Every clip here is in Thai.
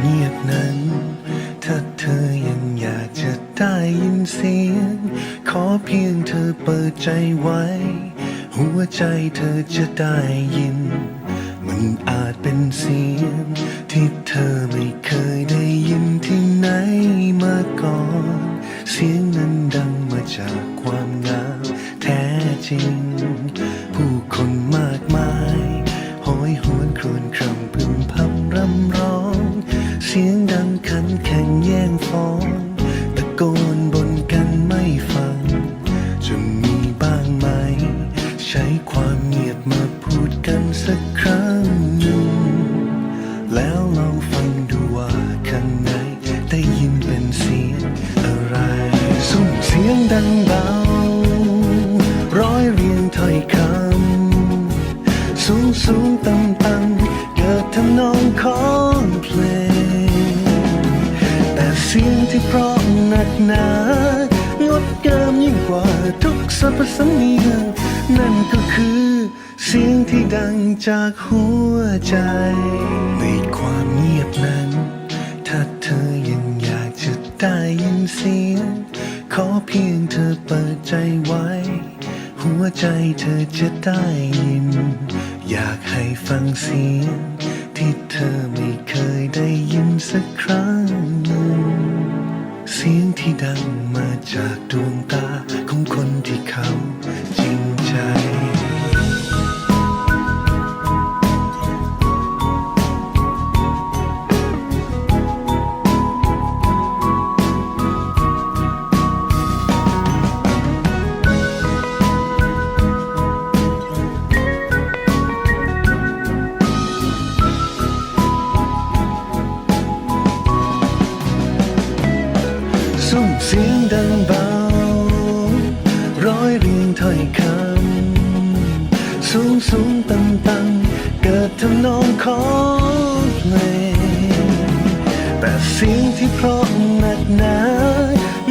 เงียบนั้น ถ้าเธอยังอยากจะได้ยินเสียง ขอเพียงเธอเปิดใจไว้ หัวใจเธอจะได้ยิน มันอาจเป็นเสียง ที่เธอไม่เคยได้ยินที่ไหนมาก่อน เสียงนั้นดังมาจากความงามแท้จริง ผู้คนมากมาย สักครั้งหนึ่ง แล้วลองฟังดูว่าข้างในได้ยินเป็นเสียงอะไรสุ่มเสียงดังเบา ร้อยเรียงถ้อยคำ สูงสูงต่ำต่ำเกิดทำนองของเพลง แต่เสียงที่เพราะหนักหนางดงามยิ่งกว่าทุกสรรพสำเนียงนั่นก็คือ เสียงที่ดังจากหัวใจ ในความเงียบนั้น ถ้าเธอยังอยากจะได้ยินเสียง ขอเพียงเธอเปิดใจไว้ หัวใจเธอจะได้ยิน อยากให้ฟังเสียง ที่เธอไม่เคยได้ยินสักครั้งหนึ่งเสียงที่ดังมาจากดวงตาของคนที่เขาจริงใจ สุ่มเสียงดังเบา ร้อยเรียงถ้อยคำ สูงสูงต่ำต่ำเกิดทำนองของเพลงแต่เสียงที่เพราะหนักหนา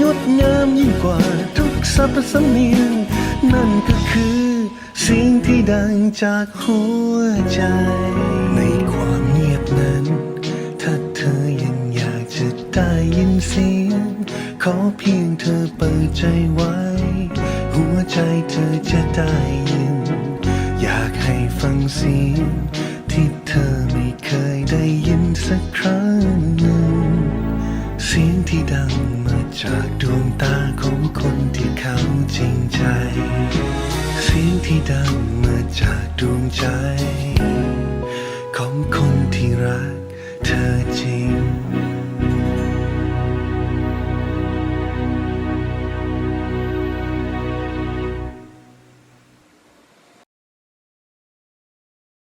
งดงามยิ่งกว่าทุกสรรพสำเนียงนั่นก็คือเสียงที่ดังจากหัวใจ ในความเงียบนั้น ถ้าเธอ ขอเพียงเธอเปิดใจไว้ หัวใจเธอจะได้ยิน อยากให้ฟังเสียงที่เธอไม่เคยได้ยินสักครั้งหนึ่งเสียงที่ดังมาจากดวงตาของคนที่เขาจริงใจ เสียงที่ดังมาจากดวงใจ ของคนที่รัก